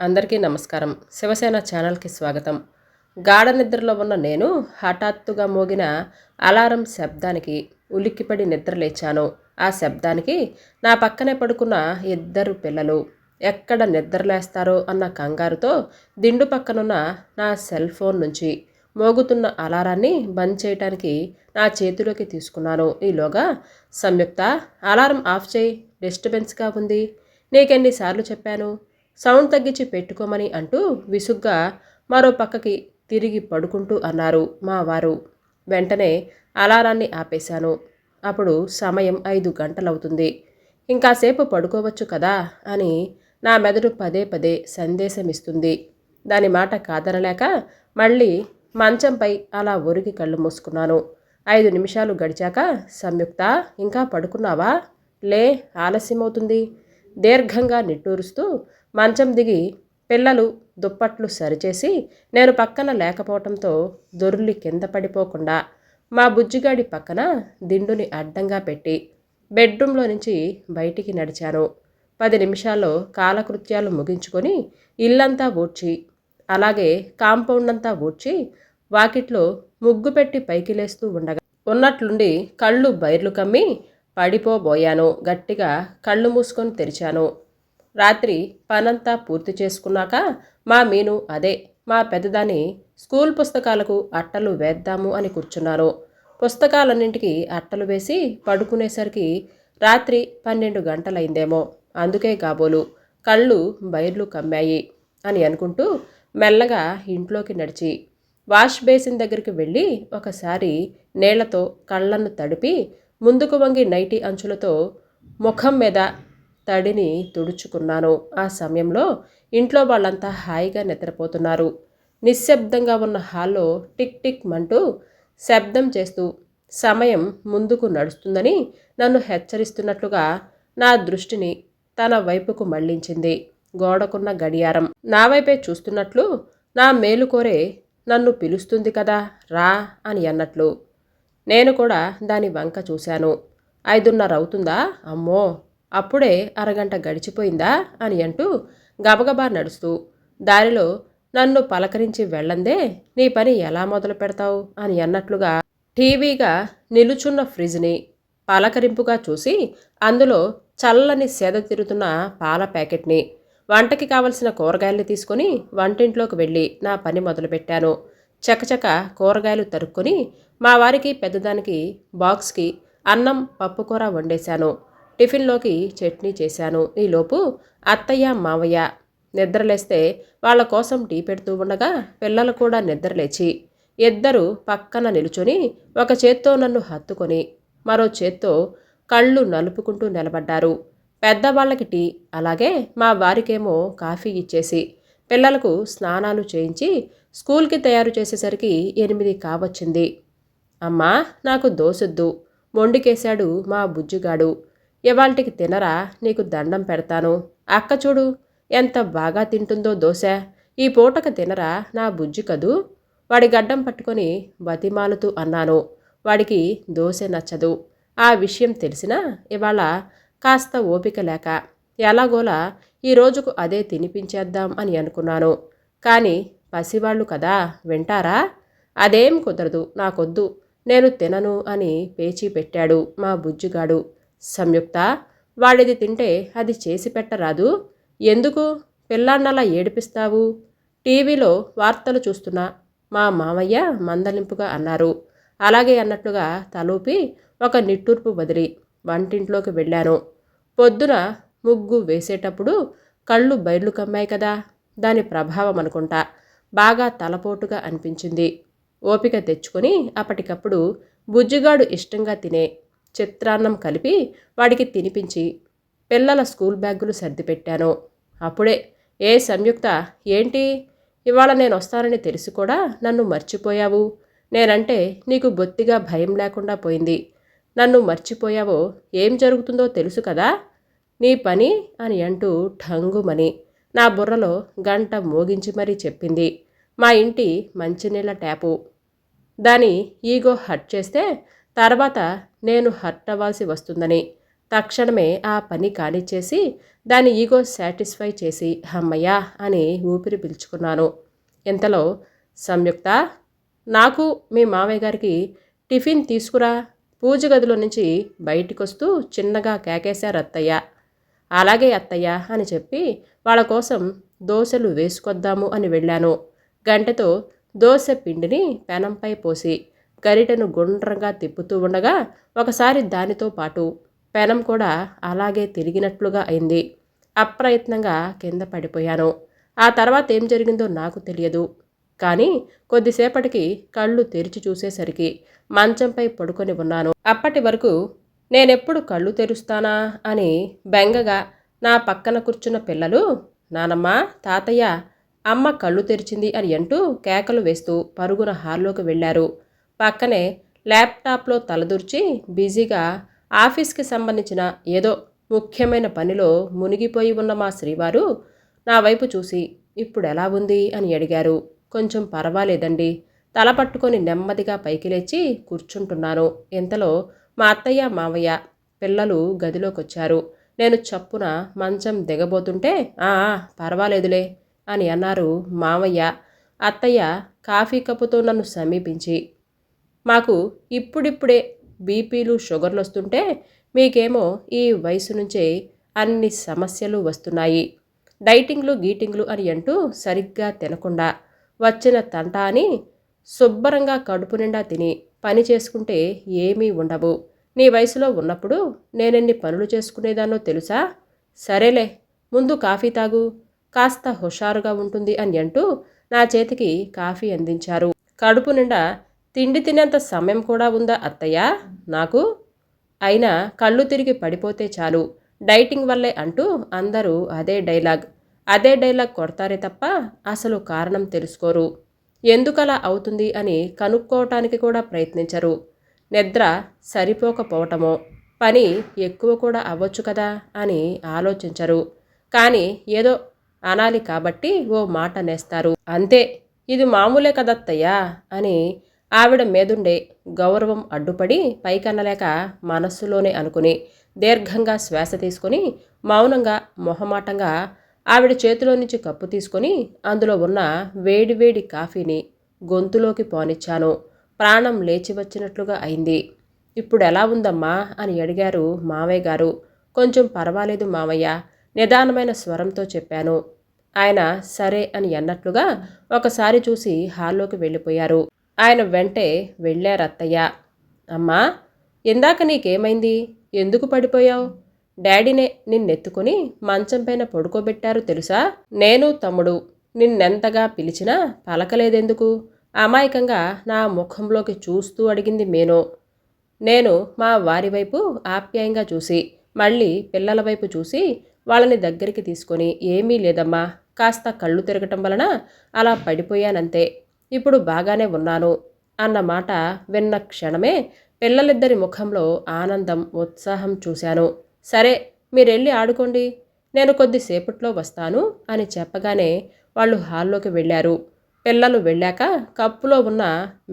అందరికీ నమస్కారం. శివసేన ఛానల్కి స్వాగతం. గాఢ నిద్రలో ఉన్న నేను హఠాత్తుగా మోగిన అలారం శబ్దానికి ఉలిక్కిపడి నిద్రలేచాను ఆ శబ్దానికి నా పక్కనే పడుకున్న ఇద్దరు పిల్లలు ఎక్కడ నిద్రలేస్తారో అన్న కంగారుతో దిండు పక్కనున్న నా సెల్ ఫోన్ నుంచి మోగుతున్న అలారాన్ని బంద్ చేయటానికి నా చేతిలోకి తీసుకున్నాను. ఈలోగా సంయుక్త అలారం ఆఫ్ చేయి డిస్టర్బెన్స్గా ఉంది. నీకెన్నిసార్లు చెప్పాను? సౌండ్ తగ్గించి పెట్టుకోమని అంటూ విసుగ్గా మరో పక్కకి తిరిగి పడుకుంటూ అన్నారు మా వారు. వెంటనే అలారాన్ని ఆపేశాను. అప్పుడు సమయం ఐదు గంటలవుతుంది. ఇంకాసేపు పడుకోవచ్చు కదా అని నా మెదడు పదే పదే సందేశం ఇస్తుంది దాని మాట కాదనలేక మళ్ళీ మంచంపై అలా ఒరిగి కళ్ళు మూసుకున్నాను. ఐదు నిమిషాలు గడిచాక సంయుక్త ఇంకా పడుకున్నావా? లే ఆలస్యమవుతుంది. దీర్ఘంగా నిట్టూరుస్తూ మంచం దిగి పిల్లలు దుప్పట్లు సరిచేసి నేను పక్కన లేకపోవటంతో దొర్లి కింద పడిపోకుండా మా బుజ్జిగాడి పక్కన దిండుని అడ్డంగా పెట్టి బెడ్రూమ్లో నుంచి బయటికి నడిచాను. పది నిమిషాల్లో కాలకృత్యాలు ముగించుకొని ఇల్లంతా ఊడ్చి అలాగే కాంపౌండ్ అంతా ఊడ్చి వాకిట్లో ముగ్గు పెట్టి పైకి లేస్తూ ఉండగా ఉన్నట్లుండి కళ్ళు బైర్లు కమ్మి పడిపోబోయాను. గట్టిగా కళ్ళు మూసుకొని తెరిచాను. రాత్రి పనంతా పూర్తి చేసుకున్నాక మా మీను అదే మా పెద్దదాని స్కూల్ పుస్తకాలకు అట్టలు వేద్దాము అని కూర్చున్నాను పుస్తకాలన్నింటికి అట్టలు వేసి పడుకునేసరికి రాత్రి పన్నెండు గంటలైందేమో. అందుకే కాబోలు కళ్ళు బైర్లు కమ్మాయి అని అనుకుంటూ మెల్లగా ఇంట్లోకి నడిచి వాష్ బేసిన్ దగ్గరికి వెళ్ళి ఒకసారి నీళ్ళతో కళ్ళను తడిపి ముందుకు వంగి నైటి అంచులతో ముఖం మీద తడిని తుడుచుకున్నాను. ఆ సమయంలో ఇంట్లో వాళ్ళంతా హాయిగా నిద్రపోతున్నారు. నిశ్శబ్దంగా ఉన్న హాల్లో టిక్ టిక్ మంటూ శబ్దం చేస్తూ సమయం ముందుకు నడుస్తుందని నన్ను హెచ్చరిస్తున్నట్లుగా నా దృష్టిని తన వైపుకు మళ్ళించింది గోడకున్న గడియారం నా వైపే చూస్తున్నట్లు నా మేలు కోరే నన్ను పిలుస్తుంది కదా రా అని అన్నట్లు. నేను కూడా దాని వంక చూశాను. ఐదున్నర అవుతుందా అమ్మో! అప్పుడే అరగంట గడిచిపోయిందా అని అంటూ గబగబా నడుస్తూ దారిలో నన్ను పలకరించి వెళ్ళందే నీ పని ఎలా మొదలు పెడతావు? అని అన్నట్లుగా టీవీగా నిలుచున్న ఫ్రిడ్జ్ని పలకరింపుగా చూసి అందులో చల్లని సెద తిరుతున్న పాల ప్యాకెట్ని వంటకి కావలసిన కూరగాయలు తీసుకొని వంటింట్లోకి వెళ్ళి నా పని మొదలుపెట్టాను. చకచక కూరగాయలు తరుక్కొని మా వారికి పెద్దదానికి బాక్స్కి అన్నం పప్పుకూర వండేశాను. టిఫిన్లోకి చట్నీ చేశాను. ఈలోపు అత్తయ్య మావయ్య నిద్రలేస్తే వాళ్ళ కోసం టీ పెడుతూ ఉండగా పిల్లలు కూడా నిద్రలేచి ఇద్దరు పక్కన నిలుచొని ఒక చేత్తో నన్ను హత్తుకొని మరో చేత్తో కళ్ళు నలుపుకుంటూ నిలబడ్డారు. పెద్దవాళ్ళకి టీ అలాగే మా వారికేమో కాఫీ ఇచ్చేసి పిల్లలకు స్నానాలు చేయించి స్కూల్కి తయారు చేసేసరికి ఎనిమిది కావచ్చింది. అమ్మా నాకు దోసొద్దు. మొండికేశాడు మా బుజ్జిగాడు. ఇవాళకి తినరా? నీకు దండం పెడతాను. అక్క చూడు ఎంత బాగా తింటుందో దోశ. ఈ పూటకు తినరా? నా బుజ్జి కదూ? వాడి గడ్డం పట్టుకొని బతిమాలుతూ అన్నాను. వాడికి దోశ నచ్చదు. ఆ విషయం తెలిసినా ఇవాళ కాస్త ఓపిక లేక ఎలాగోలా ఈ రోజుకు అదే తినిపించేద్దాం అని అనుకున్నాను. కానీ పసివాళ్ళు కదా వింటారా? అదేం కుదరదు నాకొద్దు. నేను తినను అని పేచీ పెట్టాడు మా బుజ్జిగాడు. సంయుక్త. వాడిది తింటే అది చేసి పెట్టరాదు. ఎందుకు? పిల్లాన్నలా ఏడిపిస్తావు? టీవీలో వార్తలు చూస్తున్నా. మా మామయ్య మందలింపుగా అన్నారు. అలాగే అన్నట్లుగా తలూపి ఒక నిట్టూర్పు వదిలి వంటింట్లోకి వెళ్ళాను. పొద్దున ముగ్గు వేసేటప్పుడు కళ్ళు బయర్లు కమ్మాయి కదా? దాని ప్రభావం అనుకుంటా. బాగా తలపోటుగా అనిపించింది. ఓపిక తెచ్చుకొని అప్పటికప్పుడు బుజ్జిగాడు ఇష్టంగా తినే చిత్రాన్నం కలిపి వాడికి తినిపించి పిల్లల స్కూల్ బ్యాగులు సర్దిపెట్టాను. అప్పుడే ఏ సంయుక్త ఏంటి? ఇవాళ నేను వస్తానని తెలిసి కూడా నన్ను మర్చిపోయావు? నేనంటే నీకు బొత్తిగా భయం లేకుండా పోయింది. నన్ను మర్చిపోయావో ఏం జరుగుతుందో తెలుసు కదా? నీ పని అని అంటూ ఠంగుమని నా బుర్రలో గంట మోగించి మరీ చెప్పింది. మా ఇంటి మంచినీళ్ళ ట్యాపు. దాని ఈగో హట్ చేస్తే తర్వాత నేను హర్ట్ అవ్వాల్సి వస్తుందని. తక్షణమే ఆ పని కానిచ్చేసి దాని ఈగో సాటిస్ఫై చేసి అమ్మయ్యా అని ఊపిరి పిలుచుకున్నాను. ఇంతలో సంయుక్త నాకు మీ మావయ్య గారికి టిఫిన్ తీసుకురా. పూజ గదిలో నుంచి బయటికొస్తూ చిన్నగా కేకేశారు అత్తయ్య అలాగే అత్తయ్య అని చెప్పి వాళ్ళ కోసం దోశలు వేసుకొద్దాము అని వెళ్ళాను. గంటతో దోశ పిండిని పెనంపై పోసి గరిటెను గుండ్రంగా తిప్పుతూ ఉండగా ఒకసారి దానితో పాటు పెనం కూడా అలాగే తిరిగినట్లుగా అయింది. అప్రయత్నంగా కింద పడిపోయాను. ఆ తర్వాత ఏం జరిగిందో నాకు తెలియదు. కానీ కొద్దిసేపటికి కళ్ళు తెరిచి చూసేసరికి మంచంపై పడుకొని ఉన్నాను. అప్పటి వరకు నేనెప్పుడు కళ్ళు తెరుస్తానా అని బెంగగా నా పక్కన కూర్చున్న పిల్లలు నానమ్మ తాతయ్య అమ్మ కళ్ళు తెరిచింది అని అంటూ కేకలు వేస్తూ పరుగున హాల్లోకి వెళ్ళారు. పక్కనే ల్యాప్టాప్లో తలదూర్చి బిజీగా ఆఫీస్కి సంబంధించిన ఏదో ముఖ్యమైన పనిలో మునిగిపోయి ఉన్న మా శ్రీవారు నా వైపు చూసి ఇప్పుడు ఎలా ఉంది? అని అడిగారు. కొంచెం పర్వాలేదండి. తల పట్టుకొని నెమ్మదిగా పైకి లేచి కూర్చుంటున్నాను. ఇంతలో మా అత్తయ్య మావయ్య పిల్లలు గదిలోకి వచ్చారు నేను చప్పున మంచం దిగబోతుంటే ఆ పర్వాలేదులే అని అన్నారు మావయ్య. అత్తయ్య కాఫీ కప్పుతో నన్ను సమీపించి మాకు ఇప్పుడిప్పుడే బీపీలు షుగర్లు వస్తుంటే మీకేమో ఈ వయసు నుంచే అన్ని సమస్యలు వస్తున్నాయి. డైటింగ్లు గీటింగ్లు అని అంటూ సరిగ్గా తినకుండా వచ్చిన తంట అని శుభ్రంగా కడుపు నిండా తిని పని చేసుకుంటే ఏమీ ఉండవు. నీ వయసులో ఉన్నప్పుడు నేనెన్ని పనులు చేసుకునేదానో తెలుసా? సరేలే ముందు కాఫీ తాగు కాస్త హుషారుగా ఉంటుంది అని అంటూ నా చేతికి కాఫీ అందించారు. కడుపు నిండా తిండి తినేంత సమయం కూడా ఉందా అత్తయ్య? నాకు. అయినా కళ్ళు తిరిగి పడిపోతే చాలు. డైటింగ్ వల్లే అంటూ అందరూ అదే డైలాగ్. అదే డైలాగ్ కొడతారే తప్ప అసలు కారణం తెలుసుకోరు. ఎందుకలా అవుతుంది అని కనుక్కోవటానికి కూడా ప్రయత్నించరు. నిద్ర సరిపోకపోవటమో పని ఎక్కువ కూడా అవ్వచ్చు కదా అని ఆలోచించరు. కానీ ఏదో అనాలి కాబట్టి ఓ మాట నేస్తారు. అంతే. ఇది మామూలే కదత్తయ్యా అని ఆవిడ మీదుండే గౌరవం అడ్డుపడి పైకన్నలేక మనస్సులోనే అనుకుని దీర్ఘంగా శ్వాస తీసుకొని మౌనంగా మొహమాటంగా ఆవిడ చేతిలో నుంచి కప్పు తీసుకొని అందులో ఉన్న వేడివేడి కాఫీని గొంతులోకి పోనిచ్చాను. ప్రాణం లేచి వచ్చినట్లుగా అయింది. ఇప్పుడు ఎలా ఉందమ్మా? అని అడిగారు మావయ్య గారు. కొంచెం పర్వాలేదు మావయ్య నిదానమైన స్వరంతో చెప్పాను. ఆయన సరే అని అన్నట్లుగా ఒకసారి చూసి హాల్లోకి వెళ్ళిపోయారు. ఆయన వెంటే వెళ్ళారత్తయ్య. అమ్మా ఇందాక నీకేమైంది? ఎందుకు పడిపోయావు? డాడీనే నిన్నెత్తుకుని మంచం పైన పడుకోబెట్టారు తెలుసా? నేను తమ్ముడు. నిన్నెంతగా పిలిచినా పలకలేదెందుకు? అమాయకంగా నా ముఖంలోకి చూస్తూ అడిగింది మేనో. నేను మా వారి వైపు ఆప్యాయంగా చూసి మళ్ళీ పిల్లల వైపు చూసి వాళ్ళని దగ్గరికి తీసుకొని ఏమీ లేదమ్మా. కాస్త కళ్ళు తిరగటం వలన అలా పడిపోయానంతే. ఇప్పుడు బాగానే ఉన్నాను అన్న మాట విన్న క్షణమే పిల్లలిద్దరి ముఖంలో ఆనందం ఉత్సాహం చూశాను. సరే మీరెళ్ళి ఆడుకోండి. నేను కొద్దిసేపట్లో వస్తాను అని చెప్పగానే వాళ్ళు హాల్లోకి వెళ్ళారు. పిల్లలు వెళ్ళాక కప్పులో ఉన్న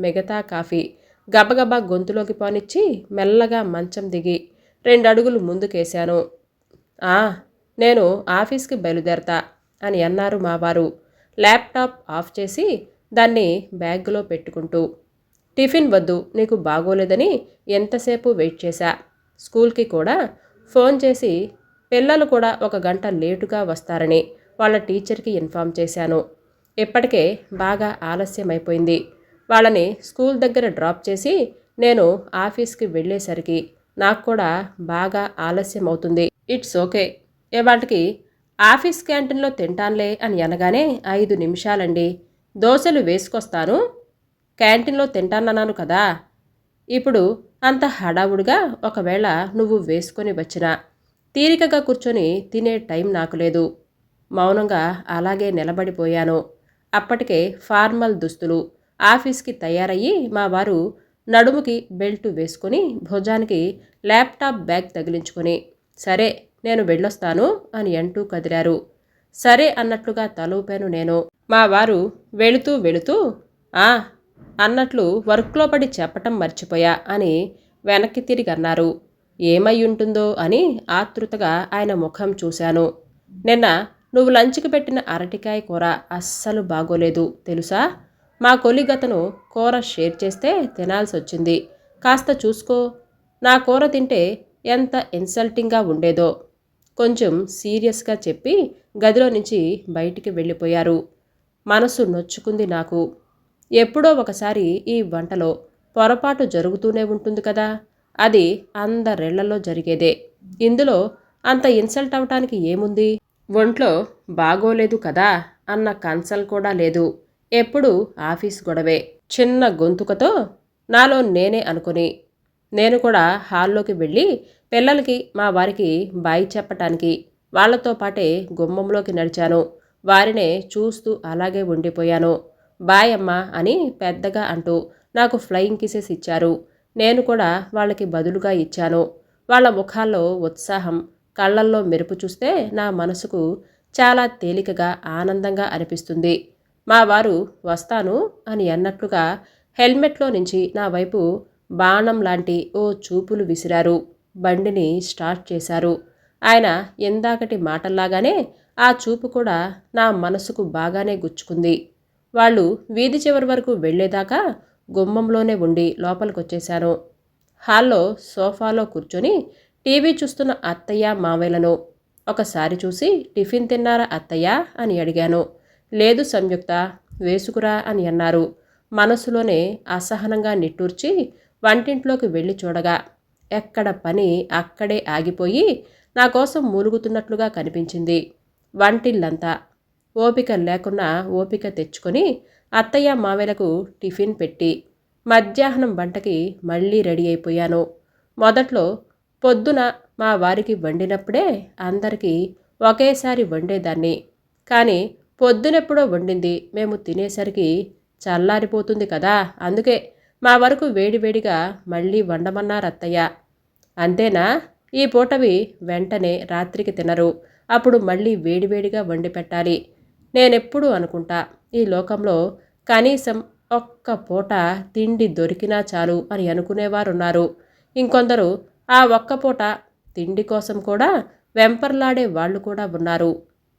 మిగతా కాఫీ గబగబా గొంతులోకి పానిచ్చి మెల్లగా మంచం దిగి రెండు అడుగులు ముందుకేశాను. ఆ నేను ఆఫీస్కి బయలుదేరతా అని అన్నారు మావారు ల్యాప్టాప్ ఆఫ్ చేసి దాన్ని బ్యాగ్లో పెట్టుకుంటూ టిఫిన్ వద్దు నీకు బాగోలేదని ఎంతసేపు వెయిట్ చేశా? స్కూల్కి కూడా ఫోన్ చేసి పిల్లలు కూడా ఒక గంట లేటుగా వస్తారని వాళ్ళ టీచర్కి ఇన్ఫామ్ చేశాను. ఇప్పటికే బాగా ఆలస్యం అయిపోయింది వాళ్ళని స్కూల్ దగ్గర డ్రాప్ చేసి నేను ఆఫీస్కి వెళ్ళేసరికి నాకు కూడా బాగా ఆలస్యం అవుతుంది ఇట్స్ ఓకే. ఇవాటికి ఆఫీస్ క్యాంటీన్లో తింటానులే అని అనగానే ఐదు నిమిషాలండి. దోశలు వేసుకొస్తాను క్యాంటీన్లో తింటానన్నాను కదా. ఇప్పుడు అంత హడావుడిగా ఒకవేళ నువ్వు వేసుకొని వచ్చినా తీరికగా కూర్చొని తినే టైం నాకు లేదు. మౌనంగా అలాగే నిలబడిపోయాను. అప్పటికే ఫార్మల్ దుస్తులు ఆఫీస్కి తయారయ్యి మా వారు నడుముకి బెల్ట్ వేసుకొని భుజానికి ల్యాప్టాప్ బ్యాగ్ తగిలించుకొని సరే నేను వెళ్ళొస్తాను అని అంటూ కదిలారు. సరే అన్నట్లుగా తలూపాను నేను. మా వారు వెళుతూ వెళుతూ ఆ అన్నట్లు వర్క్లో పడి చెప్పటం మర్చిపోయా అని వెనక్కి తిరిగి అన్నారు ఏమై ఉంటుందో అని ఆతృతగా ఆయన ముఖం చూశాను. నిన్న నువ్వు లంచ్కి పెట్టిన అరటికాయ కూర అస్సలు బాగోలేదు తెలుసా? మా కొలిగతను కూర షేర్ చేస్తే తినాల్సి వచ్చింది కాస్త చూసుకో. నా కూర తింటే ఎంత ఇన్సల్టింగ్గా ఉండేదో కొంచెం సీరియస్గా చెప్పి గదిలో నుంచి బయటికి వెళ్ళిపోయారు. మనసు నొచ్చుకుంది నాకు. ఎప్పుడో ఒకసారి ఈ వంటలో పొరపాటు జరుగుతూనే ఉంటుంది కదా. అది అందరిళ్ళలో జరిగేదే. ఇందులో అంత ఇన్సల్ట్ అవటానికి ఏముంది? ఒంట్లో బాగోలేదు కదా అన్న కన్సల్ కూడా లేదు. ఎప్పుడు ఆఫీస్ గొడవే. చిన్న గొంతుకతో నాలో నేనే అనుకుని. నేను కూడా హాల్లోకి వెళ్ళి పిల్లలకి మా వారికి బాయ్ చెప్పటానికి వాళ్ళతో పాటే గుమ్మంలోకి నడిచాను. వారినే చూస్తూ అలాగే ఉండిపోయాను. బాయ్ అని పెద్దగా అంటూ నాకు ఫ్లయింగ్ కిసెస్ ఇచ్చారు. నేను కూడా వాళ్ళకి బదులుగా ఇచ్చాను. వాళ్ళ ముఖాల్లో ఉత్సాహం కళ్ళల్లో మెరుపు చూస్తే నా మనసుకు చాలా తేలికగా ఆనందంగా అనిపిస్తుంది. మా వారు వస్తాను అని అన్నట్లుగా హెల్మెట్లో నుంచి నా వైపు బాణం లాంటి ఓ చూపులు విసిరారు. బండిని స్టార్ట్ చేశారు. ఆయన ఇందాకటి మాటల్లాగానే ఆ చూపు కూడా నా మనసుకు బాగానే గుచ్చుకుంది. వాళ్ళు వీధి చివరి వరకు వెళ్ళేదాకా గుమ్మంలోనే ఉండి లోపలికొచ్చేశాను. హాల్లో సోఫాలో కూర్చొని టీవీ చూస్తున్న అత్తయ్య మావయ్యలను ఒకసారి చూసి టిఫిన్ తిన్నారా అత్తయ్య అని అడిగాను. లేదు సంయుక్త వేసుకురా అని అన్నారు. మనసులోనే అసహనంగా నిట్టూర్చి వంటింట్లోకి వెళ్ళి చూడగా ఎక్కడ పని అక్కడే ఆగిపోయి నా కోసం మూలుగుతున్నట్లుగా కనిపించింది. వంటిల్లంతా ఓపిక లేకున్నా ఓపిక తెచ్చుకొని అత్తయ్య మావెలకు టిఫిన్ పెట్టి మధ్యాహ్నం వంటకి మళ్ళీ రెడీ అయిపోయాను. మొదట్లో పొద్దున మా వారికి వండినప్పుడే అందరికీ ఒకేసారి వండేదాన్ని. కానీ పొద్దునెప్పుడో వండింది మేము తినేసరికి చల్లారిపోతుంది కదా అందుకే మా వరకు వేడివేడిగా మళ్ళీ వండమన్నారు అత్తయ్య. అంతేనా? ఈ పూటవి వెంటనే రాత్రికి తినరు. అప్పుడు మళ్ళీ వేడివేడిగా వండి పెట్టాలి. నేనెప్పుడు అనుకుంటా ఈ లోకంలో కనీసం ఒక్క పూట తిండి దొరికినా చాలు అని అనుకునేవారున్నారు. ఇంకొందరు ఆ ఒక్క పూట తిండి కోసం కూడా వెంపర్లాడే వాళ్ళు కూడా ఉన్నారు.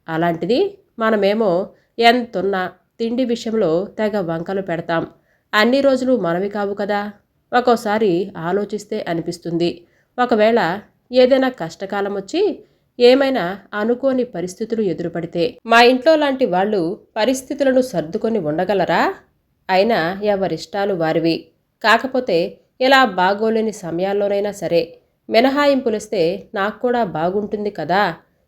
అలాంటిది మనమేమో ఎంతున్నా తిండి విషయంలో తెగ వంకలు పెడతాం. అన్ని రోజులు మనవి కావు కదా? ఒక్కోసారి ఆలోచిస్తే అనిపిస్తుంది. ఒకవేళ ఏదైనా కష్టకాలం వచ్చి ఏమైనా అనుకోని పరిస్థితులు ఎదురుపడితే మా ఇంట్లో లాంటి వాళ్ళు పరిస్థితులను సర్దుకొని ఉండగలరా? అయినా ఎవరిష్టాలు వారివి. కాకపోతే ఇలా బాగోలేని సమయాల్లోనైనా సరే మినహాయింపులిస్తే నాకు కూడా బాగుంటుంది కదా?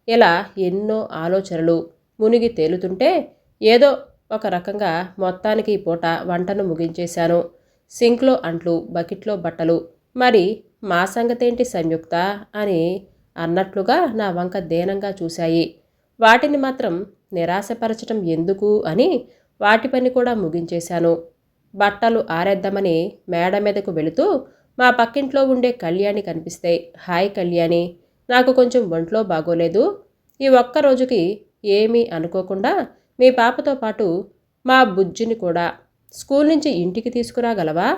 ఇలా ఎన్నో ఆలోచనలు మునిగి తేలుతుంటే ఏదో ఒక రకంగా మొత్తానికి ఈ పూట వంటను ముగించేశాను. సింక్లో అంట్లు బకెట్లో బట్టలు మరి మా సంగతేంటి సంయుక్త అని అన్నట్లుగా నా వంక దేనంగా చూశాయి. వాటిని మాత్రం నిరాశపరచటం ఎందుకు అని వాటి పని కూడా ముగించేశాను. బట్టలు ఆరేద్దామని మేడ మీదకు వెళుతూ మా పక్కింట్లో ఉండే కళ్యాణి కనిపిస్తే హాయ్ కళ్యాణి నాకు కొంచెం ఒంట్లో బాగోలేదు. ఈ ఒక్క రోజుకి ఏమీ అనుకోకుండా మీ పాపతో పాటు మా బుజ్జిని కూడా స్కూల్ నుంచి ఇంటికి తీసుకురాగలవా?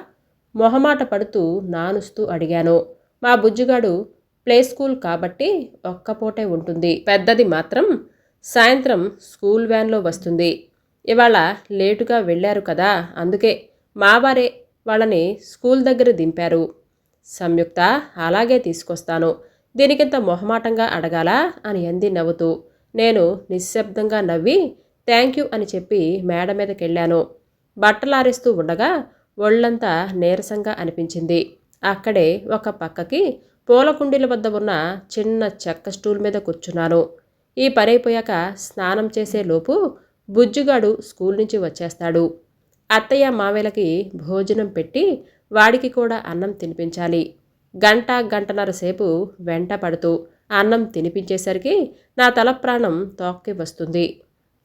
మొహమాట పడుతూ నానుస్తూ అడిగాను. మా బుజ్జిగాడు ప్లే స్కూల్ కాబట్టి ఒక్కపూటే ఉంటుంది. పెద్దది మాత్రం సాయంత్రం స్కూల్ వ్యాన్లో వస్తుంది. ఇవాళ లేటుగా వెళ్ళారు కదా అందుకే మావారే వాళ్ళని స్కూల్ దగ్గర దింపారు. సంయుక్త అలాగే తీసుకొస్తాను. దీనికింత మొహమాటంగా అడగాలా అని అంది నవ్వుతూ. నేను నిశ్శబ్దంగా నవ్వి థ్యాంక్ యూ అని చెప్పి మేడ మీదకి వెళ్ళాను బట్టలారేస్తూ ఉండగా ఒళ్ళంతా నీరసంగా అనిపించింది. అక్కడే ఒక పక్కకి పూల కుండీల వద్ద ఉన్న చిన్న చెక్క స్టూల్ మీద కూర్చున్నాను ఈ పనైపోయాక స్నానం చేసే లోపు బుజ్జుగాడు స్కూల్ నుంచి వచ్చేస్తాడు. అత్తయ్య మావేలకి భోజనం పెట్టి వాడికి కూడా అన్నం తినిపించాలి. గంట గంటన్నర సేపు వెంట పడుతూ అన్నం తినిపించేసరికి నా తల ప్రాణం తోక్కి వస్తుంది.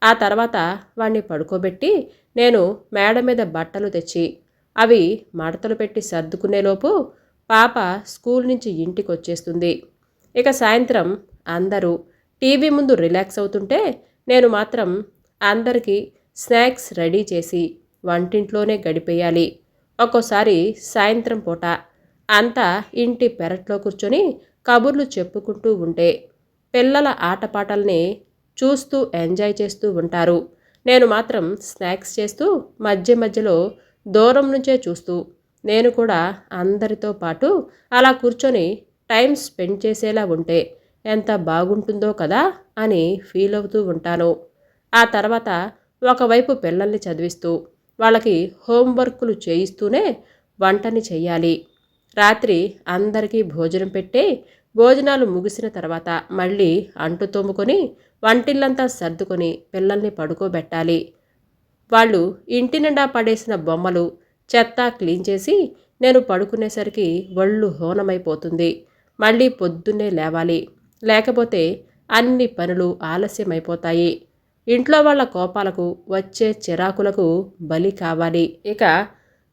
ఆ తర్వాత వాణ్ణి పడుకోబెట్టి నేను మేడ మీద బట్టలు తెచ్చి అవి మడతలు పెట్టి సర్దుకునేలోపు పాప స్కూల్ నుంచి ఇంటికి వచ్చేస్తుంది ఇక సాయంత్రం అందరూ టీవీ ముందు రిలాక్స్ అవుతుంటే నేను మాత్రం అందరికీ స్నాక్స్ రెడీ చేసి వంటింట్లోనే గడిపేయాలి. ఒక్కోసారి సాయంత్రం పూట అంతా ఇంటి పెరట్లో కూర్చొని కబుర్లు చెప్పుకుంటూ ఉంటే పిల్లల ఆటపాటల్ని చూస్తూ ఎంజాయ్ చేస్తూ ఉంటారు. నేను మాత్రం స్నాక్స్ చేస్తూ మధ్య మధ్యలో దూరం నుంచే చూస్తూ నేను కూడా అందరితో పాటు అలా కూర్చొని టైం స్పెండ్ చేసేలా ఉంటే ఎంత బాగుంటుందో కదా అని ఫీల్ అవుతూ ఉంటాను. ఆ తర్వాత ఒకవైపు పిల్లల్ని చదివిస్తూ వాళ్ళకి హోంవర్క్లు చేయిస్తూనే వంటని చెయ్యాలి. రాత్రి అందరికీ భోజనం పెట్టి భోజనాలు ముగిసిన తర్వాత మళ్ళీ అంటు తోముకొని వంటిల్లంతా సర్దుకొని పిల్లల్ని పడుకోబెట్టాలి. వాళ్ళు ఇంటి నిండా పడేసిన బొమ్మలు చెత్త క్లీన్ చేసి నేను పడుకునేసరికి ఒళ్ళు హోనమైపోతుంది. మళ్ళీ పొద్దున్నే లేవాలి. లేకపోతే అన్ని పనులు ఆలస్యమైపోతాయి. ఇంట్లో వాళ్ళ కోపాలకు వచ్చే చిరాకులకు బలి కావాలి. ఇక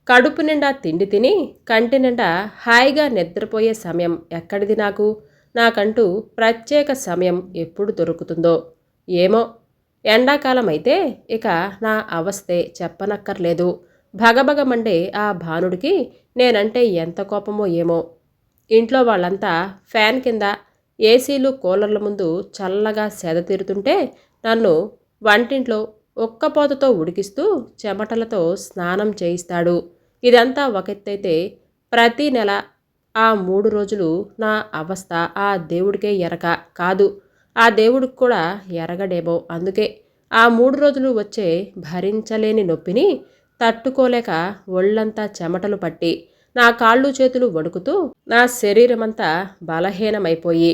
కడుపు నిండా తిండి తిని కంటి నిండా హాయిగా నిద్రపోయే సమయం ఎక్కడిది నాకు? నాకంటూ ప్రత్యేక సమయం ఎప్పుడు దొరుకుతుందో? ఏమో? ఎండాకాలం అయితే ఇక నా అవస్థే చెప్పనక్కర్లేదు. భగభగమండే ఆ భానుడికి నేనంటే ఎంత కోపమో ఏమో. ఇంట్లో వాళ్ళంతా ఫ్యాన్ కింద ఏసీలు కూలర్ల ముందు చల్లగా సేద తీరుతుంటే నన్ను వంటింట్లో ఒక్కపోతతో ఉడికిస్తూ చెమటలతో స్నానం చేయిస్తాడు. ఇదంతా ఒకెత్తైతే ప్రతి నెల ఆ మూడు రోజులు నా అవస్థ ఆ దేవుడికే ఎరక కాదు. ఆ దేవుడికి కూడా ఎరగడేమో అందుకే. ఆ మూడు రోజులు వచ్చే భరించలేని నొప్పిని తట్టుకోలేక ఒళ్ళంతా చెమటలు పట్టి నా కాళ్ళు చేతులు వణుకుతూ నా శరీరమంతా బలహీనమైపోయి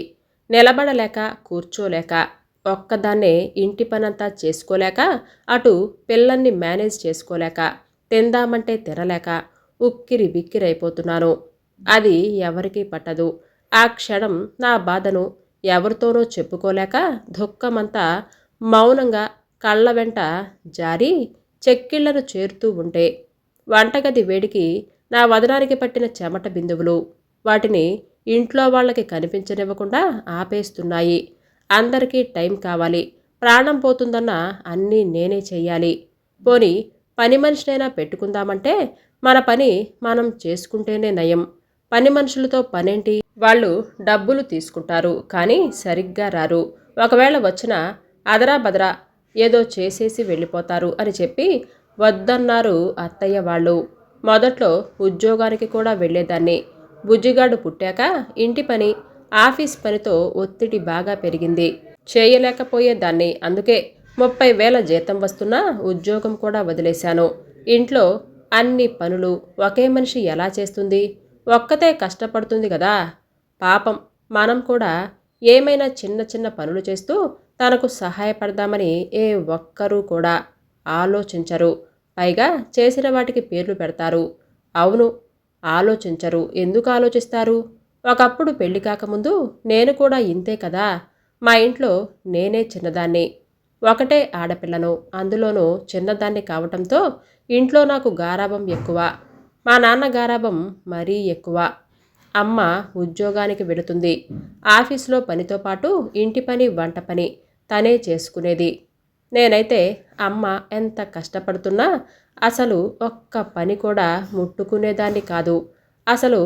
నిలబడలేక కూర్చోలేక ఒక్కదాన్నే ఇంటి పనంతా చేసుకోలేక అటు పిల్లల్ని మేనేజ్ చేసుకోలేక తిందామంటే తినలేక ఉక్కిరి బిక్కిరైపోతున్నాను. అది ఎవరికీ పట్టదు. ఆ క్షణం నా బాధను ఎవరితోనో చెప్పుకోలేక దుఃఖమంతా మౌనంగా కళ్ళ వెంట జారి చెక్కిళ్ళను చేరుతూ ఉంటే వంటగది వేడికి నా వదనానికి పట్టిన చెమట బిందువులు వాటిని ఇంట్లో వాళ్ళకి కనిపించనివ్వకుండా ఆపేస్తున్నాయి. అందరికీ టైం కావాలి. ప్రాణం పోతుందన్న అన్నీ నేనే చెయ్యాలి. పోని పని మనిషినైనా పెట్టుకుందామంటే మన పని మనం చేసుకుంటేనే నయం. పని మనుషులతో పనేంటి? వాళ్ళు డబ్బులు తీసుకుంటారు కానీ సరిగ్గా రారు. ఒకవేళ వచ్చిన అదరా బదరా ఏదో చేసేసి వెళ్ళిపోతారు అని చెప్పి వద్దన్నారు అత్తయ్య వాళ్ళు. మొదట్లో ఉద్యోగానికి కూడా వెళ్ళేదాన్ని. బుజ్జిగాడు పుట్టాక ఇంటి పని ఆఫీస్ పనితో ఒత్తిడి బాగా పెరిగింది. చేయలేకపోయేదాన్ని. అందుకే ముప్పై వేల జీతం వస్తున్నా ఉద్యోగం కూడా వదిలేశాను. ఇంట్లో అన్ని పనులు ఒకే మనిషి ఎలా చేస్తుంది? ఒక్కతే కష్టపడుతుంది కదా. పాపం మనం కూడా ఏమైనా చిన్న చిన్న పనులు చేస్తూ తనకు సహాయపడదామని ఏ ఒక్కరూ కూడా ఆలోచించరు. పైగా చేసిన వాటికి పేర్లు పెడతారు. అవును ఆలోచించరు. ఎందుకు ఆలోచిస్తారు? ఒకప్పుడు పెళ్ళి కాకముందు నేను కూడా ఇంతే కదా? మా ఇంట్లో నేనే చిన్నదాన్ని. ఒకటే ఆడపిల్లను. అందులోనూ చిన్నదాన్ని కావటంతో ఇంట్లో నాకు గారాబం ఎక్కువ. మా నాన్న గారాబం మరీ ఎక్కువ. అమ్మ ఉద్యోగానికి వెళుతుంది. ఆఫీస్లో పనితో పాటు ఇంటి పని వంట పని. తనే చేసుకునేది. నేనైతే అమ్మ ఎంత కష్టపడుతున్నా అసలు ఒక్క పని కూడా ముట్టుకునేదాన్ని కాదు. అసలు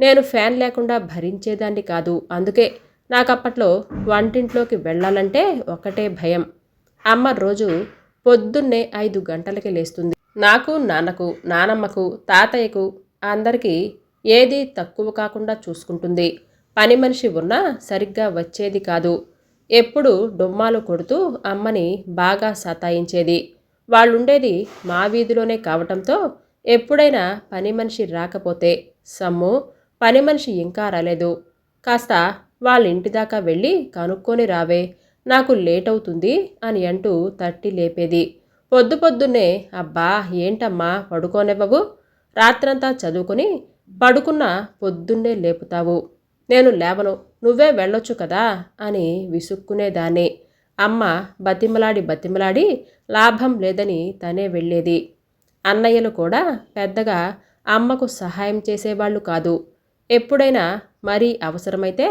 నేను ఫ్యాన్ లేకుండా భరించేదాన్ని కాదు. అందుకే నాకప్పట్లో వంటింట్లోకి వెళ్ళాలంటే ఒకటే భయం. అమ్మ రోజు పొద్దున్నే ఐదు గంటలకి లేస్తుంది. నాకు నాన్నకు నానమ్మకు తాతయ్యకు అందరికీ ఏది తక్కువ కాకుండా చూసుకుంటుంది. పని మనిషి ఉన్నా సరిగ్గా వచ్చేది కాదు. ఎప్పుడు డొమ్మాలు కొడుతూ అమ్మని బాగా సతాయించేది. వాళ్ళుండేది మా వీధిలోనే కావటంతో ఎప్పుడైనా పని మనిషి రాకపోతే సమ్ము పని మనిషి ఇంకా రాలేదు. కాస్త వాళ్ళ ఇంటి దాకా వెళ్ళి కనుక్కొని రావే నాకు లేట్ అవుతుంది అని అంటూ తట్టి లేపేది. పొద్దు పొద్దున్నే అబ్బా ఏంటమ్మా పడుకోనివ్వవు? రాత్రంతా చదువుకొని పడుకున్న పొద్దున్నే లేపుతావు. నేను లేవను. నువ్వే వెళ్ళొచ్చు కదా అని విసుక్కునేదాన్ని. అమ్మ బతిమలాడి బతిమలాడి లాభం లేదని తనే వెళ్ళేది. అన్నయ్యలు కూడా పెద్దగా అమ్మకు సహాయం చేసేవాళ్ళు కాదు. ఎప్పుడైనా మరీ అవసరమైతే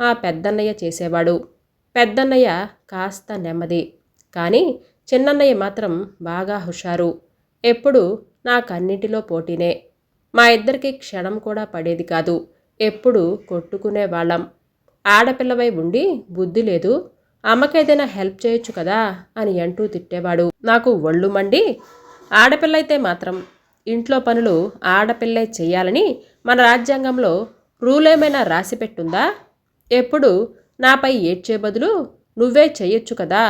మా పెద్దన్నయ్య చేసేవాడు. పెద్దన్నయ్య కాస్త నెమ్మది. కానీ చిన్నన్నయ్య మాత్రం బాగా హుషారు. ఎప్పుడు నాకన్నిటిలో పోటీనే. మా ఇద్దరికి క్షణం కూడా పడేది కాదు. ఎప్పుడు కొట్టుకునే వాళ్ళం ఆడపిల్లవై ఉండి బుద్ధి లేదు. అమ్మకేదైనా హెల్ప్ చేయొచ్చు కదా అని అంటూ తిట్టేవాడు. నాకు ఒళ్ళు మండి ఆడపిల్లైతే మాత్రం ఇంట్లో పనులు ఆడపిల్లే చేయాలని మన రాజ్యాంగంలో రూల్ ఏమైనా రాసి పెట్టుందా? ఎప్పుడు నాపై ఏడ్చే బదులు నువ్వే చెయ్యొచ్చు కదా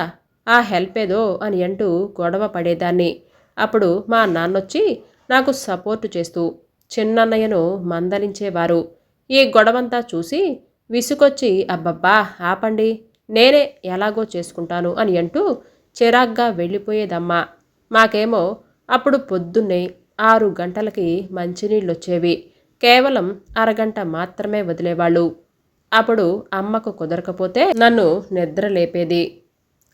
ఆ హెల్ప్ ఏదో అని అంటూ గొడవ పడేదాన్ని. అప్పుడు మా నాన్నొచ్చి నాకు సపోర్టు చేస్తూ చిన్నన్నయ్యను మందలించేవారు. ఈ గొడవంతా చూసి విసుకొచ్చి అబ్బబ్బా ఆపండి. నేనే ఎలాగో చేసుకుంటాను అని అంటూ చిరాగ్గా వెళ్ళిపోయేదమ్మా. మాకేమో అప్పుడు పొద్దున్నే ఆరు గంటలకి మంచినీళ్ళొచ్చేవి. కేవలం అరగంట మాత్రమే వదిలేవాళ్ళు. అప్పుడు అమ్మకు కుదరకపోతే నన్ను నిద్ర లేపేది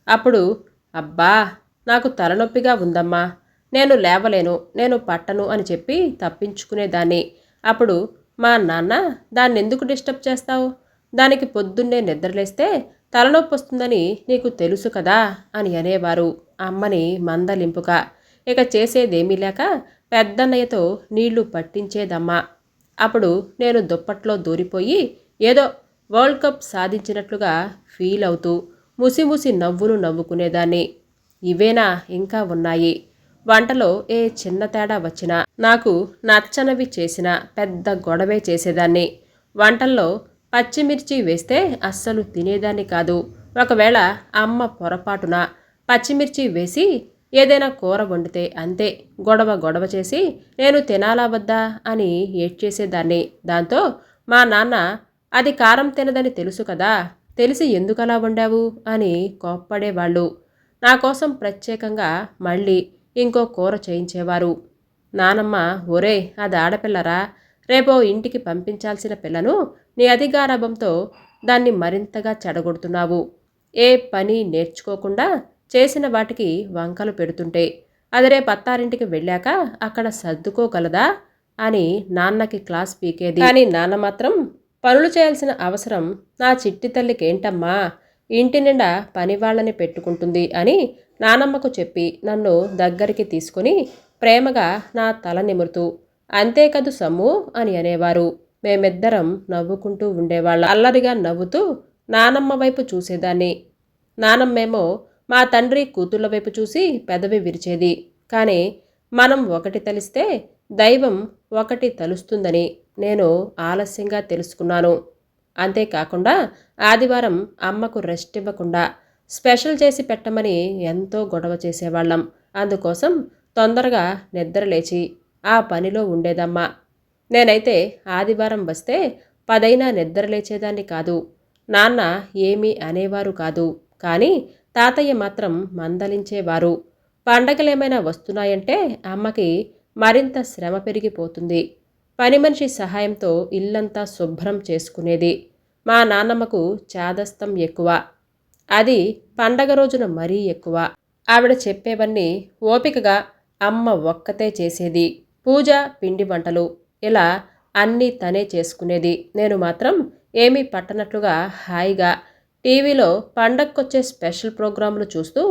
అప్పుడు అబ్బా నాకు తలనొప్పిగా ఉందమ్మా. నేను లేవలేను. నేను పట్టను అని చెప్పి తప్పించుకునేదాన్ని. అప్పుడు మా నాన్న దాన్ని ఎందుకు డిస్టర్బ్ చేస్తావు? దానికి పొద్దున్నే నిద్రలేస్తే తలనొప్పి వస్తుందని నీకు తెలుసు కదా అని అనేవారు అమ్మని మందలింపుగా ఇక చేసేదేమీ లేక పెద్దన్నయ్యతో నీళ్ళు పట్టించేదమ్మా. అప్పుడు నేను దుప్పట్లో దూరిపోయి ఏదో వరల్డ్ కప్ సాధించినట్లుగా ఫీల్ అవుతూ ముసిముసి నవ్వులు నవ్వుకునేదాన్ని. ఇవేనా ఇంకా ఉన్నాయి? వంటలో ఏ చిన్న తేడా వచ్చినా నాకు నచ్చనవి చేసిన పెద్ద గొడవే చేసేదాన్ని. వంటల్లో పచ్చిమిర్చి వేస్తే అస్సలు తినేదాన్ని కాదు. ఒకవేళ అమ్మ పొరపాటున పచ్చిమిర్చి వేసి ఏదైనా కూర వండితే అంతే గొడవ గొడవ చేసి నేను తినాలా వద్దా అని ఏడ్చేసేదాన్ని. దాంతో మా నాన్న అది కారం తినదని తెలుసు కదా తెలిసి ఎందుకలా వండావు? అని కోప్పడేవాళ్ళు. నా కోసం ప్రత్యేకంగా మళ్ళీ ఇంకో కూర చేయించేవారు. నానమ్మ ఒరే అది ఆడపిల్లరా రేపో ఇంటికి పంపించాల్సిన పిల్లను నీ అధికారభంతో దాన్ని మరింతగా చెడగొడుతున్నావు. ఏ పని నేర్చుకోకుండా చేసిన వాటికి వంకలు పెడుతుంటే అది రేపు అత్తారింటికి వెళ్ళాక అక్కడ సర్దుకోగలదా? అని నాన్నకి క్లాస్ పీకేది. కానీ నాన్న మాత్రం పనులు చేయాల్సిన అవసరం నా చిట్టి తల్లికి ఏంటమ్మా? ఇంటి నిండా పని వాళ్ళని పెట్టుకుంటుంది అని నానమ్మకు చెప్పి నన్ను దగ్గరికి తీసుకుని ప్రేమగా నా తల నిమురుతూ అంతే కదు సమ్ము అని అనేవారు. మేమిద్దరం నవ్వుకుంటూ ఉండేవాళ్ళం. అల్లరిగా నవ్వుతూ నానమ్మ వైపు చూసేదాన్ని. నానమ్మేమో మా తండ్రి కూతుళ్ళ వైపు చూసి పెదవి విరిచేది. కానీ మనం ఒకటి తలిస్తే దైవం ఒకటి తలుస్తుందని నేను ఆలస్యంగా తెలుసుకున్నాను. అంతేకాకుండా ఆదివారం అమ్మకు రెస్ట్ ఇవ్వకుండా స్పెషల్ చేసి పెట్టమని ఎంతో గొడవ చేసేవాళ్ళం. అందుకోసం తొందరగా నిద్ర లేచి ఆ పనిలో ఉండేదమ్మా. నేనైతే ఆదివారం వస్తే పదైనా నిద్ర లేచేదాన్ని కాదు. నాన్న ఏమీ అనేవారు కాదు. కానీ తాతయ్య మాత్రం మందలించేవారు. పండగలేమైనా వస్తున్నాయంటే అమ్మకి మరింత శ్రమ పెరిగిపోతుంది. పని మనిషి సహాయంతో ఇల్లంతా శుభ్రం చేసుకునేది. మా నాన్నమ్మకు చాదస్తం ఎక్కువ. అది పండగ రోజున మరీ ఎక్కువ. ఆవిడ చెప్పేవన్నీ ఓపికగా అమ్మ ఒక్కతే చేసేది. పూజ పిండి వంటలు ఇలా అన్నీ తనే చేసుకునేది. నేను మాత్రం ఏమీ పట్టనట్లుగా హాయిగా టీవీలో పండగకొచ్చే స్పెషల్ ప్రోగ్రాంలు చూస్తూ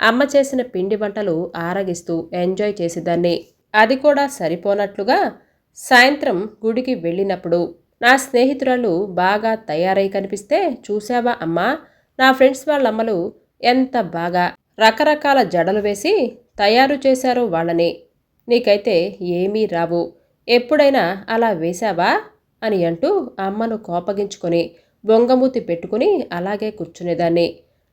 అమ్మ చేసిన పిండి వంటలు ఆరగిస్తూ ఎంజాయ్ చేసేదాన్ని. అది కూడా సరిపోనట్లుగా సాయంత్రం గుడికి వెళ్ళినప్పుడు నా స్నేహితురాలు బాగా తయారై కనిపిస్తే చూసావా అమ్మా? నా ఫ్రెండ్స్ వాళ్ళ అమ్మలు ఎంత బాగా రకరకాల జడలు వేసి తయారు చేశారో వాళ్ళని. నీకైతే ఏమీ రావు. ఎప్పుడైనా అలా వేశావా? అని అంటూ అమ్మను కోపగించుకొని బొంగమూతి పెట్టుకుని అలాగే కూర్చునేదాన్ని.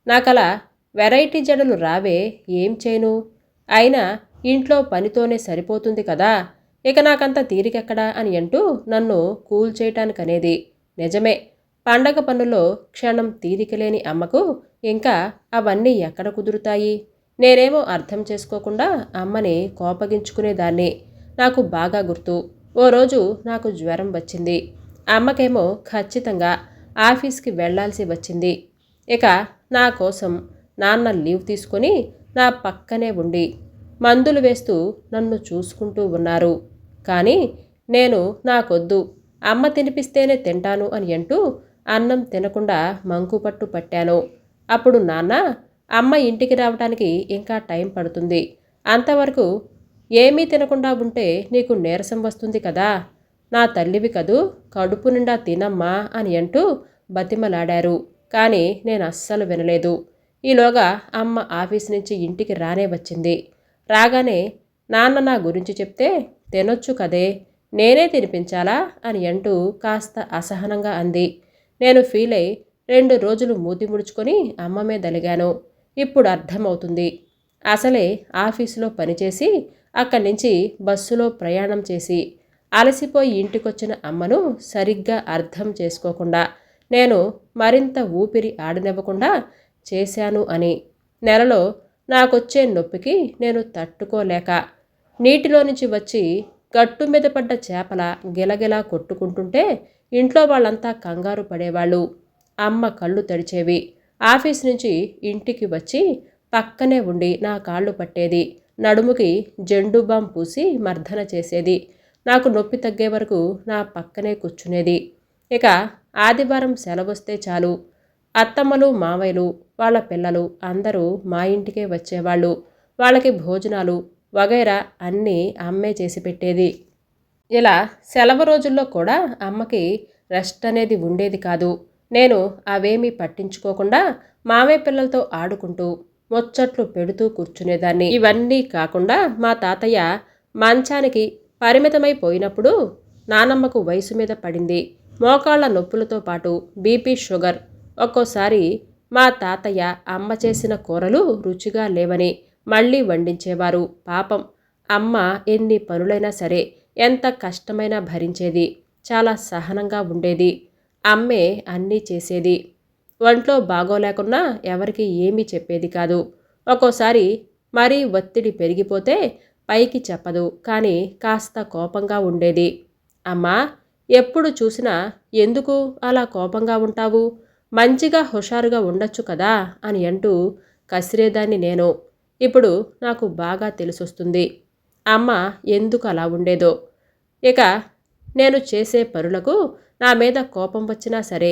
నాకలా వెరైటీ జడలు రావే ఏం చేయను? అయినా ఇంట్లో పనితోనే సరిపోతుంది కదా? ఇక నాకంత తీరికెక్కడా అని అంటూ నన్ను కూల్ చేయటానికనేది నిజమే. పండగ పనులో క్షణం తీరికలేని అమ్మకు ఇంకా అవన్నీ ఎక్కడ కుదురుతాయి? నేనేమో అర్థం చేసుకోకుండా అమ్మని కోపగించుకునేదాన్ని. నాకు బాగా గుర్తు. ఓ రోజు నాకు జ్వరం వచ్చింది. అమ్మకేమో ఖచ్చితంగా ఆఫీస్కి వెళ్ళాల్సి వచ్చింది. ఇక నా కోసం నాన్న లీవ్ తీసుకొని నా పక్కనే ఉండి మందులు వేస్తూ నన్ను చూసుకుంటూ ఉన్నారు. కానీ నేను నాకొద్దు. అమ్మ తినిపిస్తేనే తింటాను అని అంటూ అన్నం తినకుండా మంకుపట్టు పట్టాను. అప్పుడు నాన్న అమ్మ ఇంటికి రావడానికి ఇంకా టైం పడుతుంది. అంతవరకు ఏమీ తినకుండా ఉంటే నీకు నీరసం వస్తుంది కదా. నా తల్లివి కదూ కడుపు నిండా తినమ్మా అని అంటూ బతిమలాడారు. కానీ నేను అస్సలు వినలేదు. ఈలోగా అమ్మ ఆఫీస్ నుంచి ఇంటికి రానే వచ్చింది. రాగానే నాన్న నా గురించి చెప్తే తినొచ్చు కదే నేనే తినిపించాలా? అని అంటూ కాస్త అసహనంగా అంది. నేను ఫీల్ అయి రెండు రోజులు మూతి ముడుచుకొని అమ్మ మీద అలిగాను. ఇప్పుడు అర్థమవుతుంది. అసలే ఆఫీసులో పనిచేసి అక్కడి నుంచి బస్సులో ప్రయాణం చేసి అలసిపోయి ఇంటికొచ్చిన అమ్మను సరిగ్గా అర్థం చేసుకోకుండా నేను మరింత ఊపిరి ఆడనివ్వకుండా చేశాను అని. నెలలో నాకొచ్చే నొప్పికి నేను తట్టుకోలేక నీటిలో నుంచి వచ్చి గట్టు మీద పడ్డ చేపల గిలగిలా కొట్టుకుంటుంటే ఇంట్లో వాళ్ళంతా కంగారు పడేవాళ్ళు. అమ్మ కళ్ళు తడిచేవి ఆఫీస్ నుంచి ఇంటికి వచ్చి పక్కనే ఉండి నా కాళ్ళు పట్టేది. నడుముకి జెండు బాం పూసి మర్దన చేసేది. నాకు నొప్పి తగ్గే వరకు నా పక్కనే కూర్చునేది. ఇక ఆదివారం సెలవొస్తే చాలు. అత్తమ్మలు మావయ్యలు వాళ్ళ పిల్లలు అందరూ మా ఇంటికే వచ్చేవాళ్ళు. వాళ్ళకి భోజనాలు వగైరా అన్నీ అమ్మే చేసి పెట్టేది. ఇలా సెలవు రోజుల్లో కూడా అమ్మకి రెస్ట్ అనేది ఉండేది కాదు. నేను అవేమీ పట్టించుకోకుండా మామయ్య పిల్లలతో ఆడుకుంటూ ముచ్చట్లు పెడుతూ కూర్చునేదాన్ని. ఇవన్నీ కాకుండా మా తాతయ్య మంచానికి పరిమితమైపోయినప్పుడు నానమ్మకు వయసు మీద పడింది. మోకాళ్ళ నొప్పులతో పాటు బీపీ షుగర్ ఒక్కోసారి మా తాతయ్య అమ్మ చేసిన కూరలు రుచిగా లేవని మళ్ళీ వండించేవారు. పాపం అమ్మ ఎన్ని పనులైనా సరే ఎంత కష్టమైనా భరించేది. చాలా సహనంగా ఉండేది. అమ్మే అన్నీ చేసేది. ఒంట్లో బాగోలేకున్నా ఎవరికి ఏమీ చెప్పేది కాదు. ఒక్కోసారి మరీ ఒత్తిడి పెరిగిపోతే పైకి చెప్పదు. కానీ కాస్త కోపంగా ఉండేది. అమ్మా ఎప్పుడు చూసినా ఎందుకు అలా కోపంగా ఉంటావు? మంచిగా హుషారుగా ఉండొచ్చు కదా అని అంటూ కసిరేదాన్ని నేను. ఇప్పుడు నాకు బాగా తెలిసొస్తుంది. అమ్మ ఎందుకు అలా ఉండేదో. ఇక నేను చేసే పనులకు నా మీద కోపం వచ్చినా సరే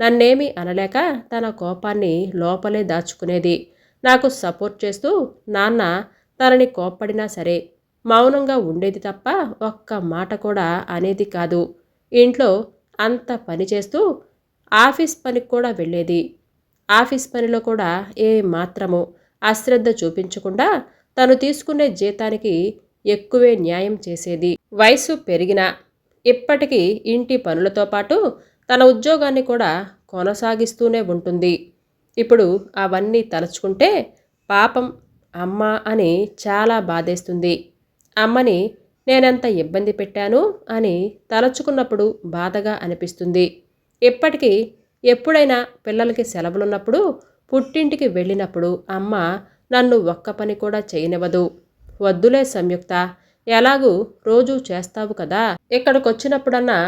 నన్నేమీ అనలేక తన కోపాన్ని లోపలే దాచుకునేది. నాకు సపోర్ట్ చేస్తూ నాన్న తనని కోప్పడినా సరే మౌనంగా ఉండేది తప్ప ఒక్క మాట కూడా అనేది కాదు. ఇంట్లో అంత పని చేస్తూ ఆఫీస్ పనికి కూడా వెళ్ళేది. ఆఫీస్ పనిలో కూడా ఏ మాత్రము అశ్రద్ధ చూపించకుండా తను తీసుకునే జీతానికి ఎక్కువే న్యాయం చేసేది. వయసు పెరిగినా ఇప్పటికీ ఇంటి పనులతో పాటు తన ఉద్యోగాన్ని కూడా కొనసాగిస్తూనే ఉంటుంది. ఇప్పుడు అవన్నీ తలుచుకుంటే పాపం అమ్మ అని చాలా బాధేస్తుంది. అమ్మని నేనెంత ఇబ్బంది పెట్టాను అని తలచుకున్నప్పుడు బాధగా అనిపిస్తుంది. ఇప్పటికీ ఎప్పుడైనా పిల్లలకి సెలవులున్నప్పుడు పుట్టింటికి వెళ్ళినప్పుడు అమ్మ నన్ను ఒక్క పని కూడా చేయనివ్వదు. వద్దులే సంయుక్త ఎలాగూ రోజూ చేస్తావు కదా ఇక్కడికి వచ్చినప్పుడన్నా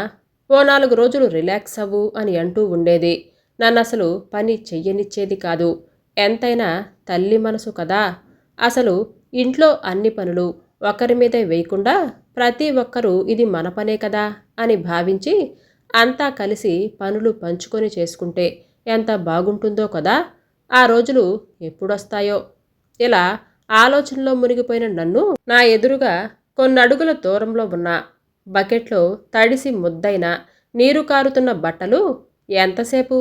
ఓ నాలుగు రోజులు రిలాక్స్ అవ్వు అని అంటూ ఉండేది. నన్ను అసలు పని చెయ్యనిచ్చేది కాదు. ఎంతైనా తల్లి మనసు కదా. అసలు ఇంట్లో అన్ని పనులు ఒకరి మీదే వేయకుండా ప్రతి ఒక్కరూ ఇది మన పనే కదా అని భావించి అంతా కలిసి పనులు పంచుకొని చేసుకుంటే ఎంత బాగుంటుందో కదా? ఆ రోజులు ఎప్పుడొస్తాయో? ఇలా ఆలోచనలో మునిగిపోయిన నన్ను నా ఎదురుగా కొన్ని అడుగుల దూరంలో ఉన్న బకెట్లో తడిసి ముద్దైన నీరు కారుతున్న బట్టలు ఎంతసేపు?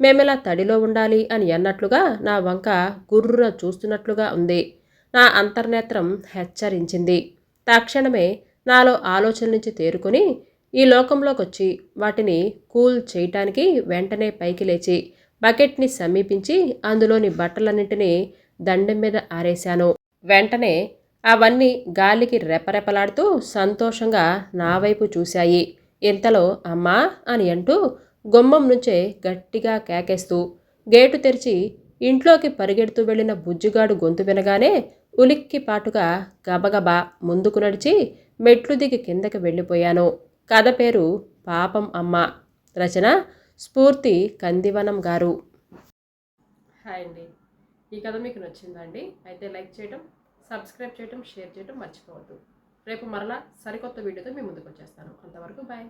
మేమిలా తడిలో ఉండాలి అని అన్నట్లుగా నా వంక గుర్రున చూస్తున్నట్లుగా ఉంది. నా అంతర్నేత్రం హెచ్చరించింది. తక్షణమే నాలో ఆలోచన నుంచి తేరుకొని ఈ లోకంలోకి వచ్చి వాటిని కూల్ చేయటానికి వెంటనే పైకి లేచి బకెట్ని సమీపించి అందులోని బట్టలన్నింటినీ దండం మీద ఆరేశాను. వెంటనే అవన్నీ గాలికి రెపరెపలాడుతూ సంతోషంగా నా వైపు చూశాయి. ఇంతలో అమ్మా అని అంటూ గుమ్మం నుంచే గట్టిగా కేకేస్తూ గేటు తెరిచి ఇంట్లోకి పరిగెడుతూ వెళ్ళిన బుజ్జిగాడు గొంతు వినగానే ఉలిక్కి పాటుగా గబగబా ముందుకు నడిచి మెట్లు దిగి కిందకి వెళ్ళిపోయాను. కథ పేరు పాపం అమ్మ. రచన స్ఫూర్తి కందివనం గారు. హాయ్ అండి. ఈ కథ మీకు నచ్చిందండి అయితే లైక్ చేయటం సబ్స్క్రైబ్ చేయటం షేర్ చేయటం మర్చిపోవద్దు. రేపు మరలా సరికొత్త వీడియోతో మీ ముందుకు వచ్చేస్తాను. అంతవరకు బాయ్.